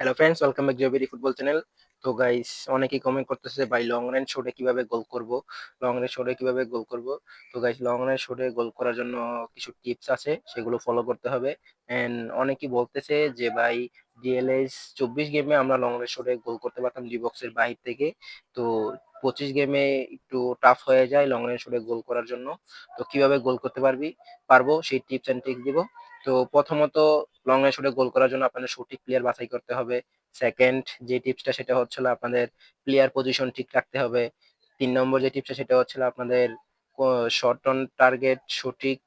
Hello friends welcome back জয়বেরি football channel তো guys অনেকেই কমেন্ট করতেছে, ভাই লং রেঞ্জ শটে কীভাবে গোল করব? লং রেঞ্জ শটে কীভাবে গোল করব? তো গাইস লং রেঞ্জ শটে গোল করার জন্য কিছু টিপস আছে, সেগুলো ফলো করতে হবে। এন্ড অনেকেই বলতেছে যে, ভাই ডিএলএস চব্বিশ গেমে আমরা লং রেঞ্জ শটে গোল করতে পারতাম ডি বক্সের বাহির থেকে। তো পঁচিশ গেমে একটু টাফ হয়ে যায় লং রেঞ্জ শটে গোল করার জন্য। তো কীভাবে গোল করতে পারবি? পারব, সেই টিপস এন্ড ট্রিক্স দিব। তো প্রথমত লং রেঞ্জ শুটে গোল করার জন্য আপনাদের সঠিক প্লেয়ার বাছাই করতে হবে। সেকেন্ড যে টিপসটা সেটা হচ্ছিল আপনাদের প্লেয়ার পজিশন ঠিক রাখতে হবে। তিন নম্বর যে টিপসটা সেটা হচ্ছিল আপনাদের শর্ট অন টার্গেট সঠিক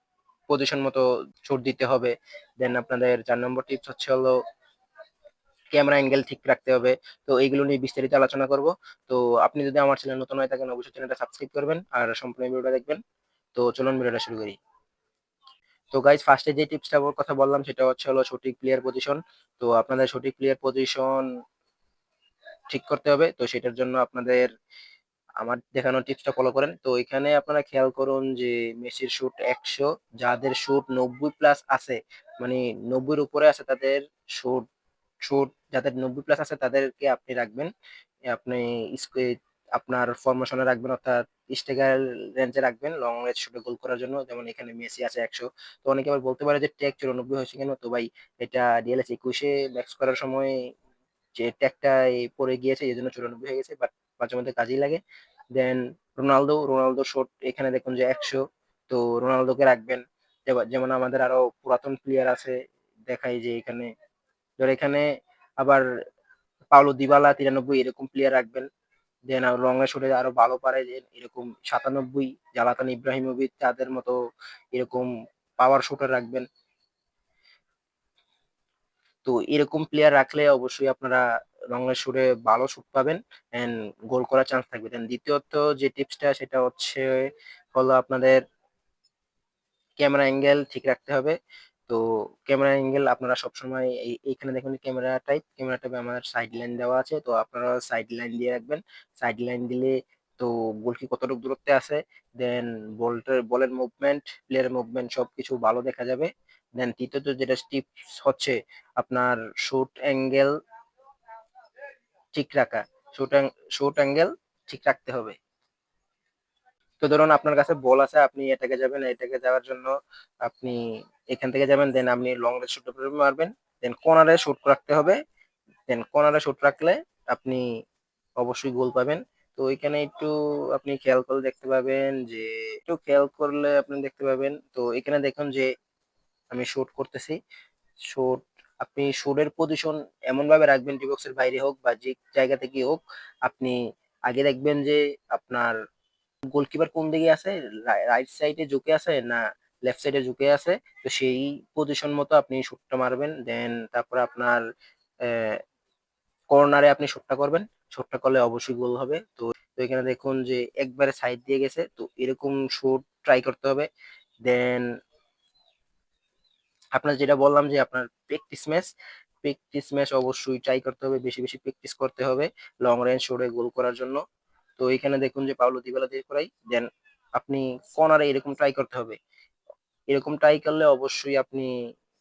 পজিশন মতো শট দিতে হবে। দেন আপনাদের চার নম্বর টিপস হচ্ছে হলো ক্যামেরা অ্যাঙ্গেল ঠিক রাখতে হবে। তো এইগুলো নিয়ে বিস্তারিত আলোচনা করব। তো আপনি যদি আমার চ্যানেল নতুন হয়ে থাকেন, অবশ্যই চ্যানেলটা সাবস্ক্রাইব করবেন। আর সম্পূর্ণ ভিডিওটা দেখবেন। তো চলুন ভিডিওটা শুরু করি। তো গাইজ ফার্স্টে যে টিপসটা কথা বললাম, সেটা হচ্ছে হলো সঠিক প্লেয়ার পজিশন তো আপনাদের সঠিক প্লেয়ার পজিশন ঠিক করতে হবে। তো সেটার জন্য আপনাদের আমার দেখানো টিপসটা ফলো করেন। তো এখানে আপনারা খেয়াল করুন যে মেসির শুট একশো, যাদের শুট নব্বই প্লাস আছে মানে নব্বইয়ের উপরে আছে তাদের শুট শুট যাদের নব্বই প্লাস আছে তাদেরকে আপনি রাখবেন। আপনি আপনার ফরমেশনে রাখবেন, অর্থাৎ স্টেগার রেঞ্জে রাখবেন লং রেঞ্জ শুটে গোল করার জন্য। যেমন এখানে মেসি আছে একশো। তো অনেকে আবার বলতে পারে যে ট্যাগ চুরানব্বই হয়েছে কেন? তো ভাই, এটা ডিএলএস একুশে ম্যাক্স করার সময় যে ট্যাগটা পড়ে গিয়েছে, এই জন্য চুরানব্বই হয়ে গেছে বাট মাঝে মধ্যে কাজেই লাগে। দেন রোনালদো রোনালদো শট এখানে দেখুন যে একশো। তো রোনালদোকে রাখবেন। যেমন আমাদের আরও পুরাতন প্লেয়ার আছে, দেখাই যে এখানে। ধর এখানে আবার পাওলো দিবালা তিরানব্বই এরকম প্লেয়ার রাখবেন। দেন এ শুটে আরও ভালো পারে যে এরকম সাতানব্বই জালাতান ইব্রাহিমোভিচ তাদের মতো এরকম পাওয়ার শুটার রাখবেন। তো এরকম প্লেয়ার রাখলে অবশ্যই আপনারা রঙের সুরে ভালো শুট পাবেন অ্যান্ড গোল করার চান্স থাকবে। দেন দ্বিতীয়ত যে টিপসটা সেটা হচ্ছে হলো আপনাদের ক্যামেরা অ্যাঙ্গেল ঠিক রাখতে হবে। তো ক্যামেরা অ্যাঙ্গেল আপনারা সবসময় এই, এইখানে দেখুন ক্যামেরা টাইপ ক্যামেরা টাইপে আমার সাইড লাইন দেওয়া আছে, তো আপনারা সাইড লাইন দিয়ে রাখবেন। সাইড লাইন দিলে তো গোলকি কতটুকু দূরত্বে আছে? দেন বলটার, বলের মুভমেন্ট প্লেয়ার মুভমেন্ট সবকিছু ভালো দেখা যাবে। দেন তৃতীয়ত যেটা টিপস হচ্ছে আপনার শুট অ্যাঙ্গেল ঠিক রাখা। শুট শুট অ্যাঙ্গেল ঠিক রাখতে হবে। তো ধরুন আপনার কাছে বল আছে, আপনি এটাকে যাবেন, এটাকে যাওয়ার জন্য আপনি এখান থেকে যাবেন দেন আপনি লং রেঞ্জ শুট মারবেন দেন কর্নারে শুট রাখতে হবে দেন কর্নারে শুট রাখলে আপনি অবশ্যই গোল পাবেন। তো এখানে একটু আপনি খেয়াল করলে দেখতে পাবেন যে, একটু খেয়াল করলে আপনি দেখতে পাবেন। তো এখানে দেখুন যে আমি শুট করতেছি। শুট আপনি শুটের পজিশন এমন ভাবে রাখবেন ডিবক্সের বাইরে হোক বা যে জায়গা থেকে হোক, আপনি আগে দেখবেন যে আপনার গোলকিপার কোন দিকে আছে? রাইট সাইডে ঝুঁকে আছে না লেফট সাইডে ঝুঁকে আছে? তো সেই পজিশন মতো আপনি শুটটা মারবেন দেন তারপরে আপনার কর্নারে আপনি শুটটা করবেন। শুটটা করলে অবশ্যই গোল হবে। তো তো এখানে দেখুন যে একবারে সাইড দিয়ে গেছে, তো এরকম শুট ট্রাই করতে হবে। দেন আপনার যেটা বললাম যে আপনার প্র্যাকটিস ম্যাচ প্র্যাকটিস ম্যাচ অবশ্যই ট্রাই করতে হবে, বেশি বেশি প্র্যাকটিস করতে হবে লং রেঞ্জ শোরে গোল করার জন্য। তো এখানে দেখুন যে পাউলো দিবেলা দিয়ে করাই দেন আপনি কর্নারে এরকম ট্রাই করতে হবে। এরকম ট্রাই করলে অবশ্যই আপনি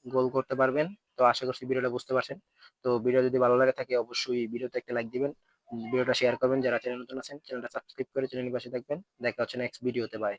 গোল করতে পারবেন। তো আশা করছি ভিডিওটা বুঝতে পারছেন। তো ভিডিও যদি ভালো লাগে থাকে অবশ্যই ভিডিওতে একটা লাইক দিবেন। ভিডিওটা শেয়ার করবেন। যারা চ্যানেল নতুন আছেন, চ্যানেলটা সাবস্ক্রাইব করে চ্যানেলের পাশে থাকবেন। দেখা হচ্ছে নেক্সট ভিডিওতে বাই